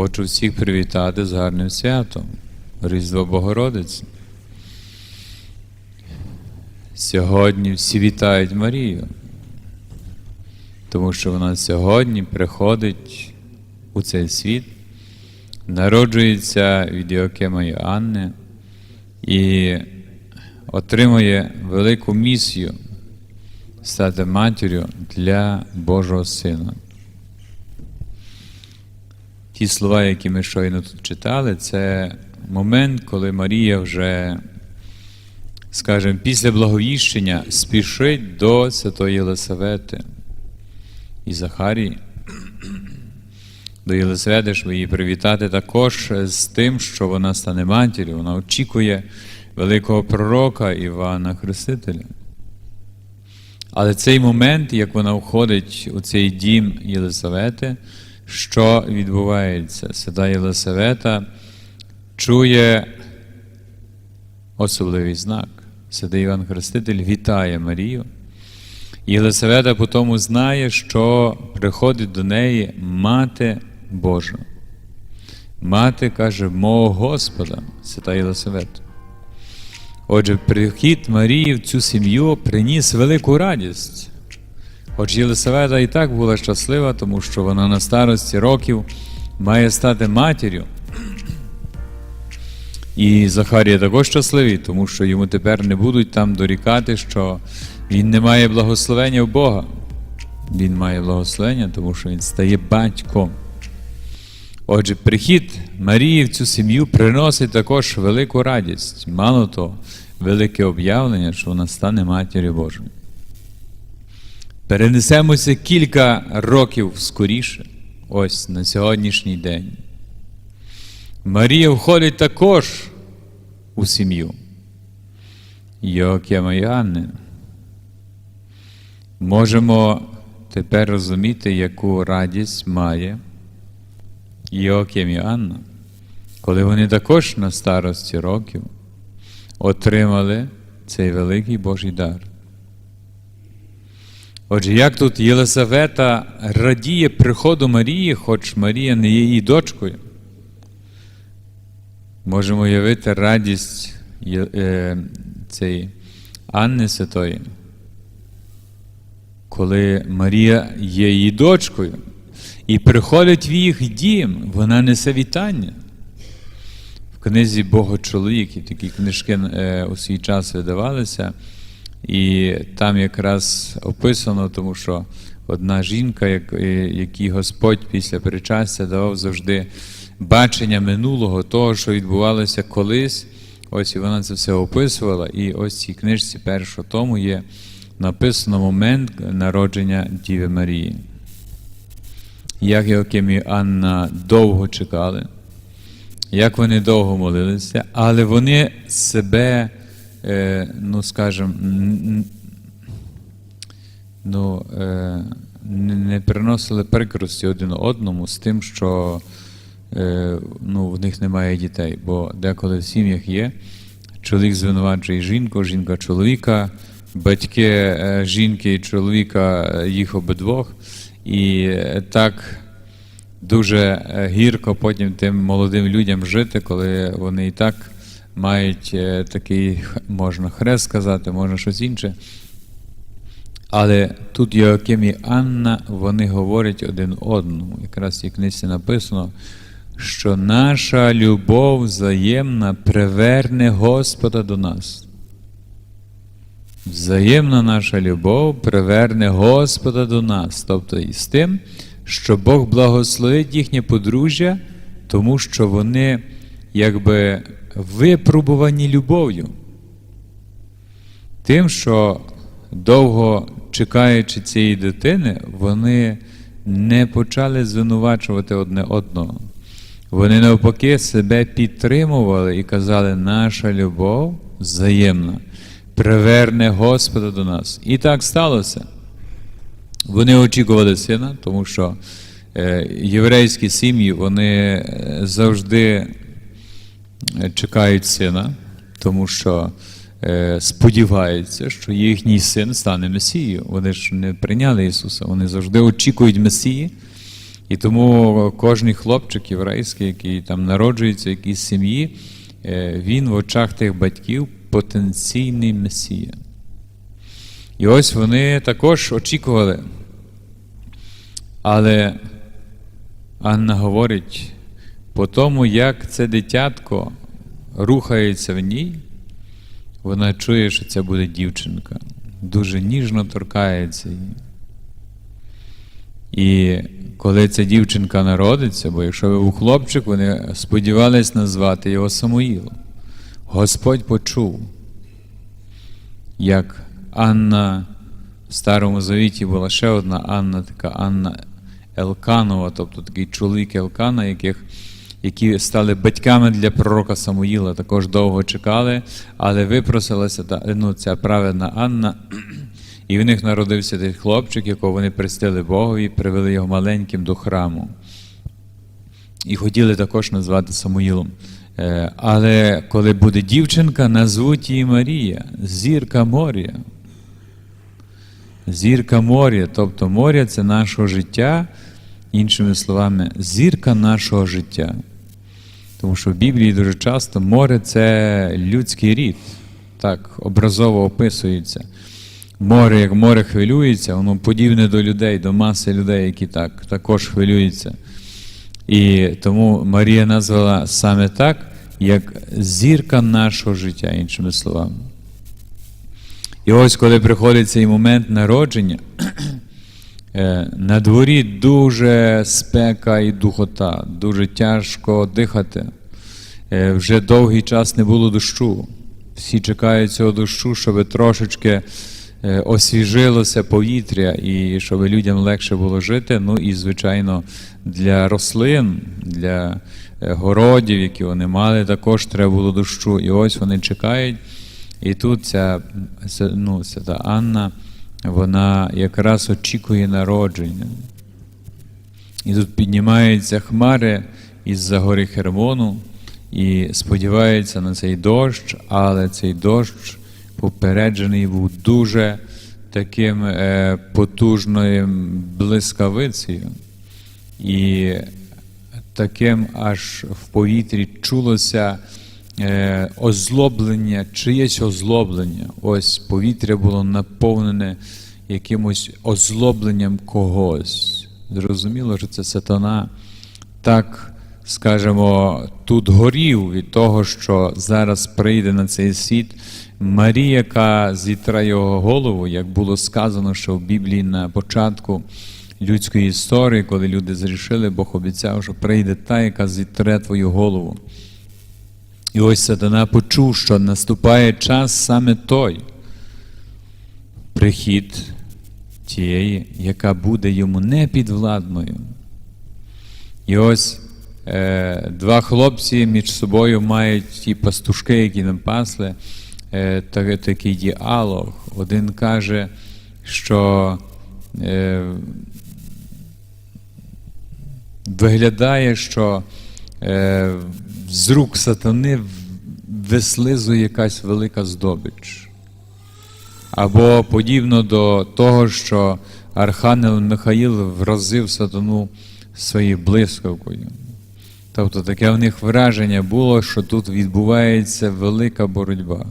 Хочу всіх привітати з гарним святом, Різдво Богородиці. Сьогодні всі вітають Марію, тому що вона сьогодні приходить у цей світ, народжується від Іокема Анни і отримує велику місію стати матір'ю для Божого Сина. Ті слова, які ми щойно тут читали, це момент, коли Марія вже, скажімо, після благовіщення спішить до Святої Єлисавети і Захарії. До Єлисавети, щоб її привітати також з тим, що вона стане матір'ю. Вона очікує великого пророка Івана Хрестителя. Але цей момент, як вона входить у цей дім Єлисавети, що відбувається? Свята Єлисавета чує особливий знак. Святий Іван Хреститель вітає Марію. Єлисавета потім знає, що приходить до неї мати Божа. Мати каже, мого Господа, свята Єлисавета. Отже, прихід Марії в цю сім'ю приніс велику радість. Хоч Єлисавета і так була щаслива, тому що вона на старості років має стати матір'ю. І Захарія також щасливий, тому що йому тепер не будуть там дорікати, що він не має благословення в Бога. Він має благословення, тому що він стає батьком. Отже, прихід Марії в цю сім'ю приносить також велику радість. Мало того, велике об'явлення, що вона стане матір'ю Божою. Перенесемося кілька років скоріше, ось на сьогоднішній день. Марія входить також у сім'ю. Йоакима і. Можемо тепер розуміти, яку радість має Йоаким і Анна, коли вони також на старості років отримали цей великий Божий дар. Отже, як тут Єлисавета радіє приходу Марії, хоч Марія не є її дочкою, можемо уявити радість е, цієї Анни Святої, коли Марія є її дочкою і приходить в їх дім, вона несе вітання. В книзі Богочоловік, такі книжки е, у свій час видавалися. І там якраз описано, тому що одна жінка, якій Господь після причастя давав завжди бачення минулого, того, що відбувалося колись. Ось і вона це все описувала. І ось в цій книжці першого тому є написано момент народження Діви Марії. Як Йоаким і Анна довго чекали, як вони довго молилися, але вони себе ну, скажімо, ну, не приносили прикрості один одному з тим, що ну, в них немає дітей. Бо деколи в сім'ях є, чоловік звинувачує жінку, жінка чоловіка, батьки жінки і чоловіка їх обидвох. І так дуже гірко потім тим молодим людям жити, коли вони і так мають такий, можна хрест сказати, можна щось інше. Але тут Йоаким і Анна, вони говорять один одному. Якраз в цій книжці написано, що наша любов взаємна приверне Господа до нас. Взаємна наша любов приверне Господа до нас. Тобто і з тим, що Бог благословить їхнє подружжя, тому що вони якби випробувані любов'ю. Тим, що довго чекаючи цієї дитини, вони не почали звинувачувати одне одного. Вони навпаки себе підтримували і казали, наша любов взаємна, приверне Господа до нас. І так сталося. Вони очікували сина, тому що е, єврейські сім'ї вони завжди чекають сина, тому що е, сподіваються, що їхній син стане Месією. Вони ж не прийняли Ісуса, вони завжди очікують Месії. І тому кожний хлопчик єврейський, який там народжується в якійсь сім'ї, е, він в очах тих батьків потенційний месія. І ось вони також очікували. Але Анна говорить, по тому, як це дитятко рухається в ній, вона чує, що це буде дівчинка. Дуже ніжно торкається її. І коли ця дівчинка народиться, бо якщо ви був хлопчик, вони сподівались назвати його Самуїл. Господь почув, як Анна в Старому Завіті була ще одна Анна, така Анна Елканова, тобто такий чоловік Елкана, яких, які стали батьками для пророка Самуїла, також довго чекали, але випросилася та, ну, ця праведна Анна. І в них народився той хлопчик, якого вони престили Богові, привели його маленьким до храму. І хотіли також назвати Самуїлом. Е, Але коли буде дівчинка, назвуть її Марія, зірка моря. Зірка моря, тобто моря це нашого життя, іншими словами, зірка нашого життя. Тому що в Біблії дуже часто море це людський рід, так образово описується. Море, як море хвилюється, воно подібне до людей, до маси людей, які так також хвилюються. І тому Марія назвала саме так, як зірка нашого життя, іншими словами. І ось коли приходить цей момент народження, на дворі дуже спека і духота, дуже тяжко дихати. Е, Вже довгий час не було дощу. Всі чекають цього дощу, щоб трошечки е, освіжилося повітря і щоб людям легше було жити. Ну і, звичайно, для рослин, для е, городів, які вони мали, також треба було дощу. І ось вони чекають. І тут ця, ну, ця та Анна, вона якраз очікує народження. І тут піднімаються хмари із-за гори Хермону і сподіваються на цей дощ, але цей дощ попереджений був дуже таким е, потужною блискавицею. І таким аж в повітрі чулося е, озлоблення, чиєсь озлоблення. Ось повітря було наповнене якимось озлобленням когось. Зрозуміло, що це сатана так, скажімо, тут горів від того, що зараз прийде на цей світ. Марія, яка зітра його голову, як було сказано, що в Біблії на початку людської історії, коли люди зрішили, Бог обіцяв, що прийде та, яка зітре твою голову. І ось сатана почув, що наступає час саме той прихід тієї, яка буде йому непідвладною. І ось е, два хлопці між собою мають ті пастушки, які нам пасли, е, та- такий діалог. Один каже, що е, виглядає, що е, з рук сатани вислизує якась велика здобич. Або подібно до того, що Архангел Михаїл вразив сатану своєю блискавкою. Тобто таке в них враження було, що тут відбувається велика боротьба.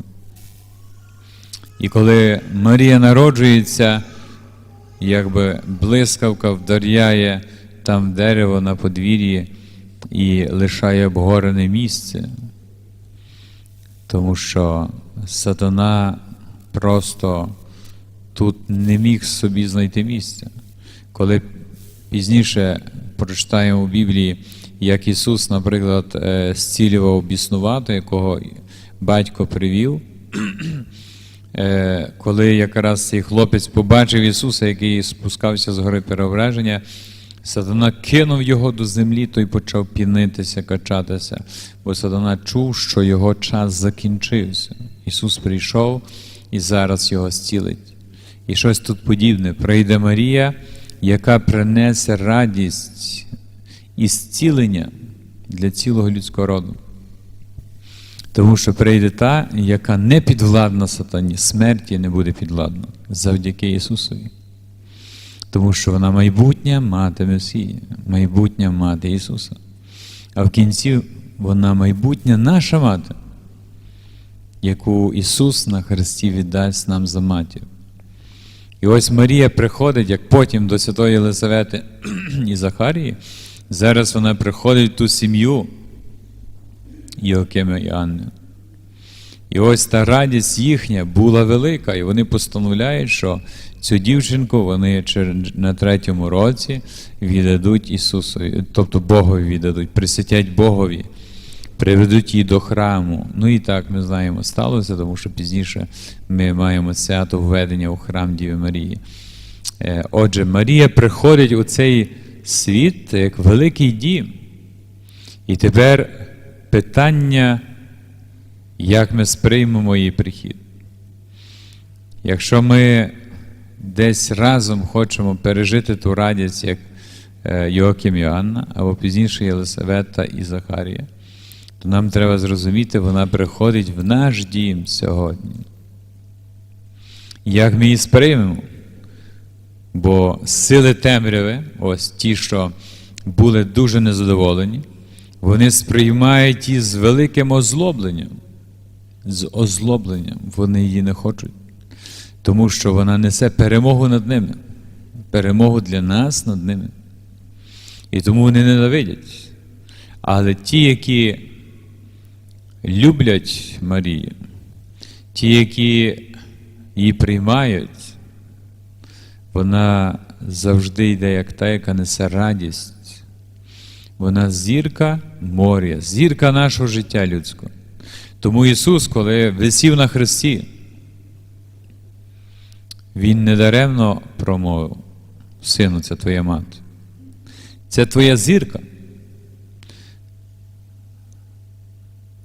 І коли Марія народжується, якби блискавка вдаряє там дерево на подвір'ї і лишає обгорене місце, тому що сатана просто тут не міг собі знайти місця. Коли пізніше прочитаємо в Біблії, як Ісус, наприклад, е, зцілював біснувато, якого батько привів, Е, коли якраз цей хлопець побачив Ісуса, який спускався з гори переображення, сатана кинув його до землі, той почав пінитися, качатися, бо сатана чув, що його час закінчився. Ісус прийшов і зараз його зцілить. І щось тут подібне. Прийде Марія, яка принесе радість і зцілення для цілого людського роду. Тому що прийде та, яка не підвладна сатані, смерті не буде підвладна завдяки Ісусові. Тому що вона майбутня мати Месії, майбутня мати Ісуса. А в кінці вона майбутня наша мати, яку Ісус на Христі віддасть нам за матір. І ось Марія приходить, як потім до Святої Єлисавети і Захарії. Зараз вона приходить в ту сім'ю Йоакима і Анни. І ось та радість їхня була велика, і вони постановляють, що цю дівчинку вони на третьому році віддадуть Ісусові, тобто Богові віддадуть, присвятять Богові, приведуть її до храму. Ну і так ми знаємо, сталося, тому що пізніше ми маємо свято введення у храм Діви Марії. Е, Отже, Марія приходить у цей світ як великий дім. І тепер питання, як ми сприймемо її прихід. Якщо ми десь разом хочемо пережити ту радість, як е, Йоаким і Анна, або пізніше Єлисавета і Захарія, то нам треба зрозуміти, вона приходить в наш дім сьогодні. Як ми її сприймемо? Бо сили темряви, ось ті, що були дуже незадоволені, вони сприймають її з великим озлобленням. З озлобленням вони її не хочуть, тому що вона несе перемогу над ними, перемогу для нас над ними. І тому вони ненавидять. Але ті, які люблять Марію, ті, які її приймають, вона завжди йде як та, яка несе радість. Вона зірка моря, зірка нашого життя людського. Тому Ісус, коли висів на хресті, Він недаремно промовив, Сину, це твоя мати. Це твоя зірка,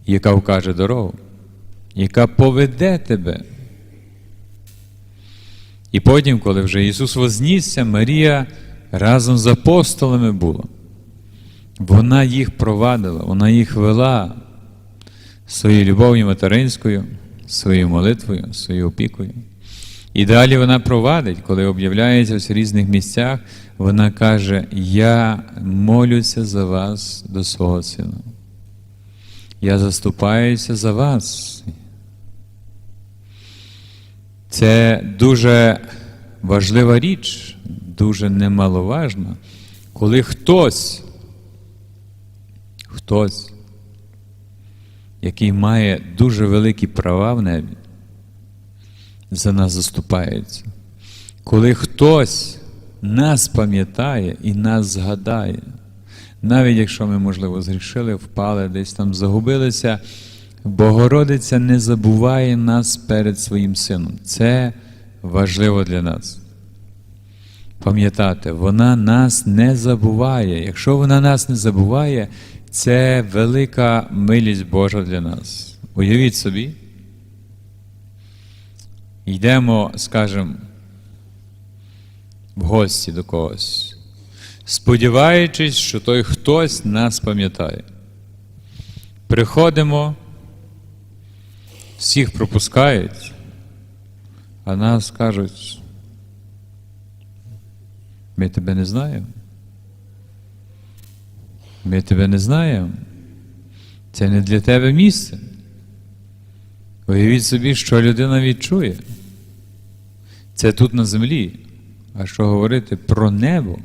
яка вкаже дорогу, яка поведе тебе. І потім, коли вже Ісус вознісся, Марія разом з апостолами була. Вона їх провадила, вона їх вела своєю любов'ю материнською, своєю молитвою, своєю опікою. І далі вона провадить, коли об'являється в різних місцях, вона каже: Я молюся за вас до свого сина. Я заступаюся за вас. Це дуже важлива річ, дуже немаловажна, коли хтось, хтось, який має дуже великі права в небі, за нас заступається. Коли хтось нас пам'ятає і нас згадає, навіть якщо ми, можливо, згрішили, впали, десь там загубилися, Богородиця не забуває нас перед своїм сином. Це важливо для нас. Пам'ятати, вона нас не забуває. Якщо вона нас не забуває, це велика милість Божа для нас. Уявіть собі, йдемо, скажімо, в гості до когось, сподіваючись, що той хтось нас пам'ятає. Приходимо, всіх пропускають, а нас кажуть, ми тебе не знаємо. Ми тебе не знаємо. Це не для тебе місце. Уявіть собі, що людина відчує. Це тут на землі. А що говорити про небо,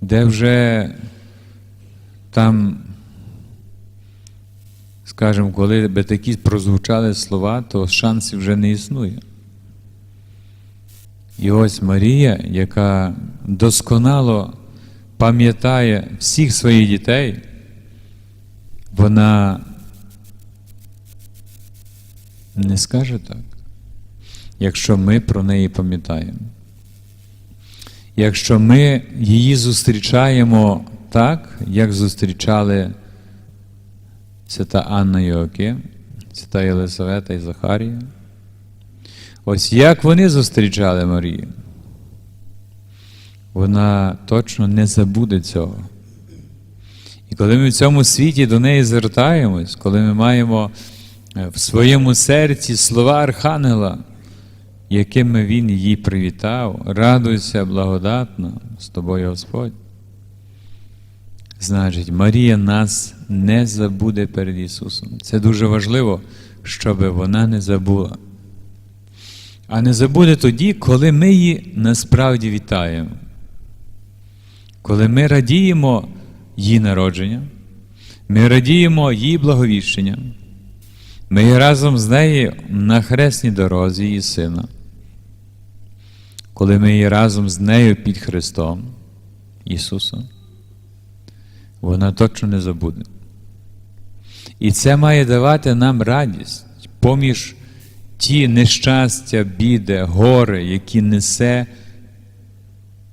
де вже там, скажімо, коли би такі прозвучали слова, то шансів вже не існує. І ось Марія, яка досконало пам'ятає всіх своїх дітей, вона не скаже так, якщо ми про неї пам'ятаємо. Якщо ми її зустрічаємо так, як зустрічали свята Анна Йоаким, свята Єлисавета і Захарія, ось як вони зустрічали Марію, вона точно не забуде цього. І коли ми в цьому світі до неї звертаємось, коли ми маємо в своєму серці слова Архангела, якими Він її привітав, радуйся благодатна з тобою Господь. Значить, Марія нас не забуде перед Ісусом. Це дуже важливо, щоб вона не забула. А не забуде тоді, коли ми її насправді вітаємо. Коли ми радіємо її народження, ми радіємо її благовіщення, ми разом з нею на хресній дорозі її сина. Коли ми є разом з нею під Христом Ісусом, вона точно не забуде. І це має давати нам радість поміж ті нещастя, біди, гори, які несе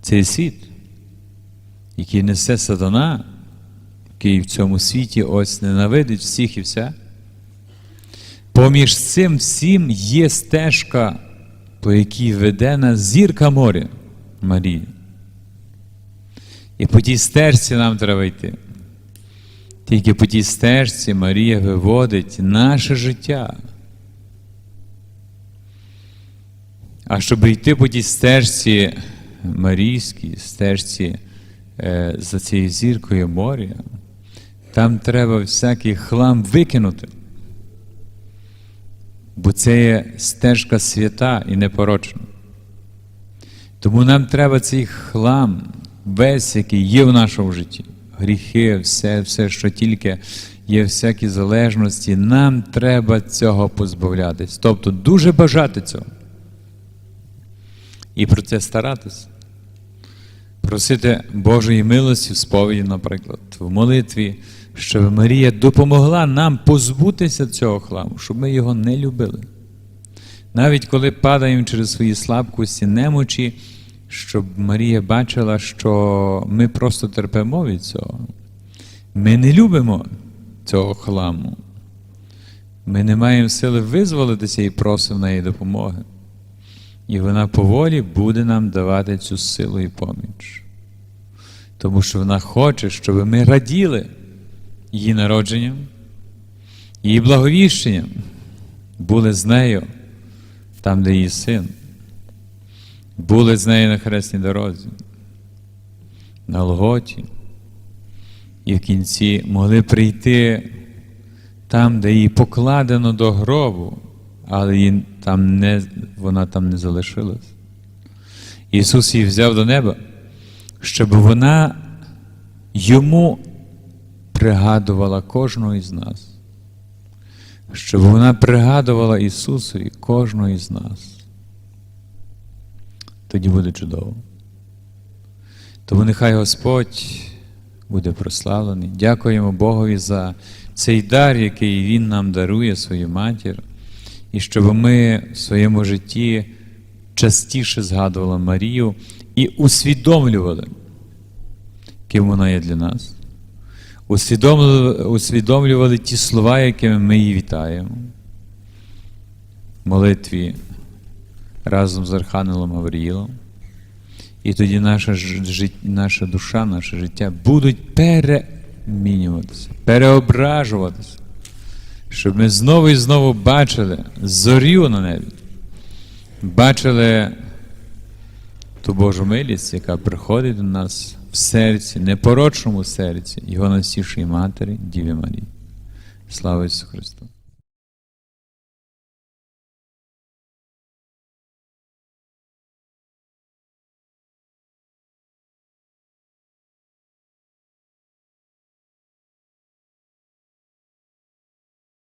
цей світ, який несе сатана, який в цьому світі ось ненавидить всіх і вся. Поміж цим всім є стежка, по якій веде нас зірка моря Марії. І по тій стежці нам треба йти. Тільки по тій стежці Марія виводить наше життя. А щоб йти по тій стежці Марійській, стежці за цією зіркою моря, там треба всякий хлам викинути. Бо це є стежка свята і непорочна. Тому нам треба цей хлам, весь, який є в нашому житті, гріхи, все, все, що тільки є всякі залежності, нам треба цього позбавлятись. Тобто дуже бажати цього. І про це старатись. Просити Божої милості в сповіді, наприклад, в молитві, щоб Марія допомогла нам позбутися цього хламу, щоб ми його не любили. Навіть коли падаємо через свої слабкості, немочі, щоб Марія бачила, що ми просто терпимо від цього. Ми не любимо цього хламу. Ми не маємо сили визволитися і просимо неї допомоги. І вона поволі буде нам давати цю силу і поміч. Тому що вона хоче, щоб ми раділи її народженням, її благовіщенням, були з нею там, де її син, були з нею на хресній дорозі, на Лготі, і в кінці могли прийти там, де її покладено до гробу, але її там не, вона там не залишилась. Ісус її взяв до неба, щоб вона йому пригадувала кожного із нас, щоб вона пригадувала Ісусові кожного із нас. Тоді буде чудово. Тому нехай Господь буде прославлений. Дякуємо Богові за цей дар, який Він нам дарує свою матір, і щоб ми в своєму житті частіше згадували Марію і усвідомлювали, ким вона є для нас. Усвідомлювали, ті слова, якими ми її вітаємо. Молитві разом з Архангелом Гавриїлом. І тоді наша, жит... наша душа, наше життя будуть перемінюватися, переображуватися, щоб ми знову і знову бачили зорю на небі, бачили ту Божу милість, яка приходить до нас в серці, непорочному серці, його насішої матері, Діві Марії. Слава Ісусу Христу!